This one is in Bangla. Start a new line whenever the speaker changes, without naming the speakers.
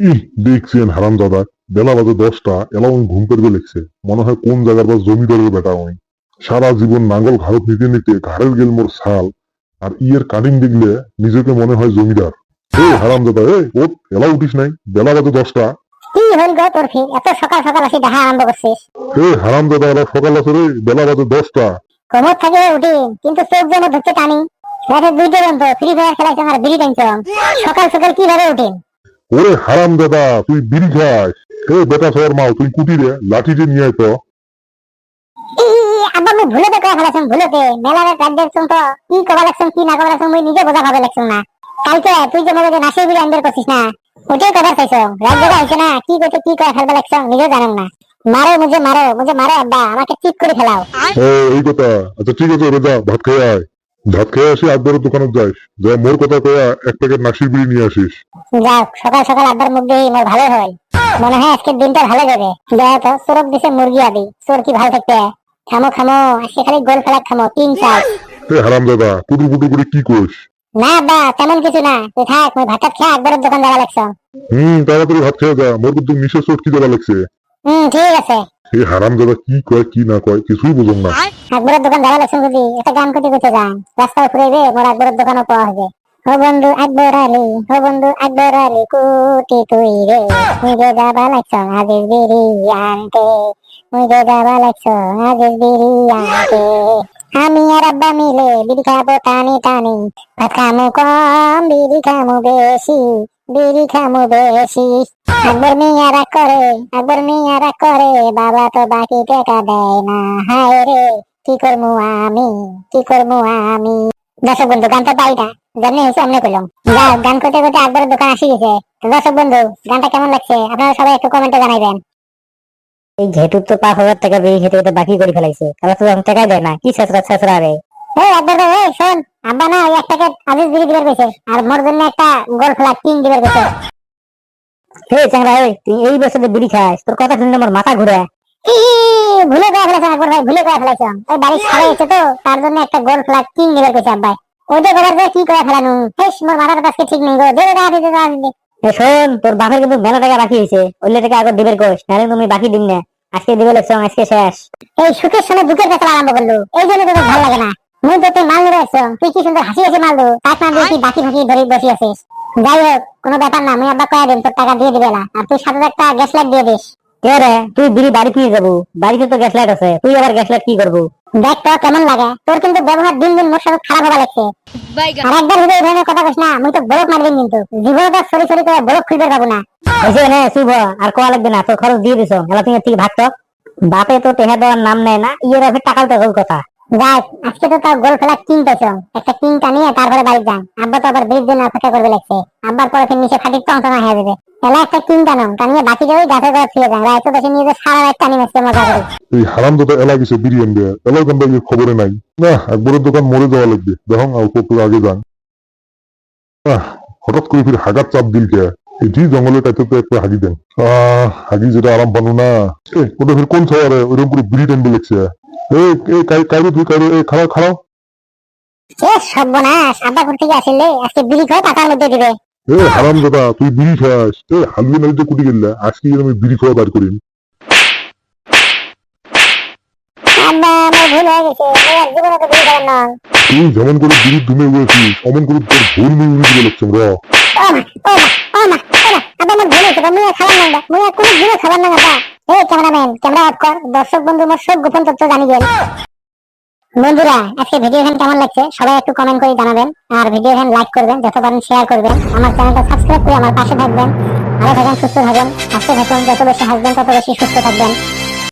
ইহ দেখছেন হারাম দাদা। বেলা বাজে দশটা এলা ঘুম লেগছে। মনে হয় কোন জায়গার বা জমিদারের বেটা আমি সারা জীবন নাঙ্গল ঘাড়ত নিতে নিতে ঘাড়ের গেল মোর ছাল। আর ইয়ের কাটিং দেখলে নিজেকে মনে হয় জমিদার। এই হারাম দাদা এই এলা উঠিস নাই। বেলা বাজে দশটা।
কি হইল গো তোর ফির? এত সকাল সকাল আসি দেখা আরম্ভ করছিস।
এই হারাম দাদা এলা সকাল আছে রে বেলা বাজে দশটা।
কোমর থাকে উঠি কিন্তু চোখ যেন ধরতে টানি। রাতে দুইটা পর্যন্ত ফ্রি ফায়ার খেলাইছ আর বিড়ি সকাল সকাল কীভাবে উঠিন?
ওরে হারাম দাদা তুই বিড়ি খাস। এই বেটা সর মাও তুই কুটি রে লাঠি যে নিয়ে আয় তো।
আব্বা আমি ভুলেতে কয়ে ফেলাইছুম ভুলেতে মেলার রাত দেখছুম তো কি কবা লাগছুম কি না কবা লাগছুম মুই নিজে বোঝা ভাবে লাগছুম না। কালকে তুই যে মনে নাসির বিড়ি আনবার করছিস না ওটাই কথা চাইছ রাত জায়গা হয়েছে না কি করতে কি করে ফেলবে লাগছুম নিজেও জানেন না। মারো মুঝে মারো মুঝে মারো আব্বা আমাকে ঠিক করে ফেলাও
এই কথা। আচ্ছা ঠিক আছে ভাত খেয়ে আয়। ভাত খেয়ে আসি আকবরের দোকানে যা মোর কথা কয়া এক প্যাকেট নাসির বিড়ি নিয়ে আসিস।
সকাল সকাল আব্বার মুখ দিয়ে মোর ভালো হয় মনে হয় আজকের দিনটা ভালো যাবে। দেখ তো চোরক দিছে মুরগি আদি। চোর কি ভালো থাকতে খামো খামো আজকে খালি গোল ফেলা খামো তিন চার।
এ হারাম দাদা কুটু কুটু করে কি করিস
না আব্বা তেমন কিছু না। তুই থাক মুই ভাত খেয়ে আকবরের দোকান যাওয়া লাগছ।
হুম তাড়াতাড়ি ভাত খেয়ে যা মোর কিন্তু নিশে চটকি দেওয়া লাগছে।
হুম ঠিক আছে।
এই হারাম দাদা কি কয় কি না কয় কিছুই না।
আকবরের দোকান লাগছ যদি একটা গান করতে করতে যান রাস্তায় ফুরাইবে মোর আকবরের দোকানও পাওয়া হবে ও বন্ধু আকবর আলী ও বন্ধু আকবর আলী কুটি তুই রে। মুই যে যাবা লাগছ বিড়ি আনতে। মুই যে যাবা লাগছ বিড়ি আনতে। আমি আর আব্বা মিলে বিড়ি খাব টানি টানি। ভাত খামু কম বিড়ি খামু বেশি। বিড়ি খামু বেশি। আকবর মিয়ারা করে, আকবর মিয়ারা করে, বাবা তো বাকি টাকা দেয় না। হায় রে, কি করব আমি, কি করব আমি? দর্শক বন্ধু, গানটা পাই না যেমনি হয়েছে অমনি করলাম। গান করতে করতে আকবরের দোকান আসি গেছে। দর্শক বন্ধু, গানটা কেমন লাগছে? আপনারা সবাই একটু কমেন্টে জানাইবেন।
এই ঘেটুর তো পাঁচ হাজার টাকা বেরিয়ে খেতে বাকি করে ফেলাইছে। তাহলে তো টাকা দেয় না। কি ছেঁচড়া ছেঁচড়া রে।
শোন
তোর বাপের কিন্তু মেলা টাকা বাকি হয়েছে ওইলে টাকা আগে দিবের কোষ নাহলে তুমি বাকি দিন না। আজকে দিবে লাগছো, আজকে শেষ।
এই সুখের সময় দুঃখের কথা আরম্ভ করল। এই জন্য তোদের ভালো লাগে না। মুই তো মাল নিয়ে আসছো তুই কি সুন্দর হাসি হাসি মাল দো। তার না কি বাকি ফাঁকি ধরে বসে আছিস? যাই হোক কোনো ব্যাপার না মুই আব্বা কয়া দিন তোর টাকা দিয়ে দিবে না। আর তুই সাথে একটা গ্যাস লাইট দিয়ে দিস।
কে রে? তুই বিড়ি বাড়ি ফিরে যাব। বাড়িতে তো গ্যাস লাইট আছে। তুই আবার গ্যাস লাইট কি করব?
দেখ তো কেমন লাগে। তোর কিন্তু ব্যবহার দিন দিন মোর সাথে খারাপ হওয়া লাগছে। আর একবার ধরনের কথা কইস না মুই তো বরফ মারবেন কিন্তু। জীবনে তো সরি সরি করে বরফ খুঁজে পাবো না।
নে শুভ। আর কোয়া লাগবে না তোর খরচ দিয়ে দিছো এলা তুমি ঠিক ভাগতো বাপে তো টেহা দেওয়ার নাম নেয় না। ইয়ের টাকার তো হল কথা।
যাক আজকে তো তার গোল ফেলা কিং পেয়েছ। একটা কিংটা নিয়ে তারপরে বাড়ি যান আব্বা তো আবার ব্রিজ জন্য অপেক্ষা করবে লাগছে। আব্বার পরে হয়ে যাবে। একটা কিং টানিয়ে বাকি যাবে ফিরে যান রায় তো দেশে নিয়ে সারা রাত টানি মাসতে মজা করে।
এই হারাম দাদা এলা গেছে আনবে এলা খবরে নাই। না আকবরের দোকান মরে যাওয়া লাগবে। দেখুন কত আগে যান। হঠাৎ করে ফির হাগার চাপ দিল কে? এই জি জঙ্গলে টাইতে তো একটা হাগি দেন। আহ, হাগি যেটা আরাম পানো না। ওটা ফির কোন শহরে ওইরকম করে বিড়ি টানবে লাগছে। এ এ কাইরো তুই কাইরো এ খারাপ খারাপ
সে সর্বনাশ আব্বা কোথা থেকে আসলে আজকে বিড়ি খাওয়া টাকার মধ্যে দিবে।
এ হারাম দাদা তুই বিড়ি খাস। এ হালুই নাড়িতে কুটি গেলে আজকে আমি বিড়ি খাওয়া বার করিম
আব্বা আমার ভুল হয়ে গেছে। আমি আর জীবনে তো বিড়ি খাবেন না।
তুই যেমন করে বিড়ি দুমে উড়েছিস অমন করে তোর ভুল নিয়ে উড়ে দিবে লাগছে র
ও মা ও মা ও মা আব্বা আমার ভুল হয়েছে মুই আর খাবার না মুই আর কোনো দিনও খাবার না আব্বা। এই ক্যামেরাম্যান, ক্যামেরা অফ কর। দর্শক বন্ধু মোর সব গোপন তথ্য জানি গেল। বন্ধুরা, আজকে ভিডিও গান কেমন লাগছে? সবাই একটু কমেন্ট করে জানাবেন। আর ভিডিও গান লাইক করবেন, যত পারেন শেয়ার করবেন। আমার চ্যানেলটা সাবস্ক্রাইব করে আমার পাশে থাকবেন। ভালো থাকেন, সুস্থ থাকবেন হাসতে থাকুন। যত বেশি হাসবেন, তত বেশি সুস্থ থাকবেন।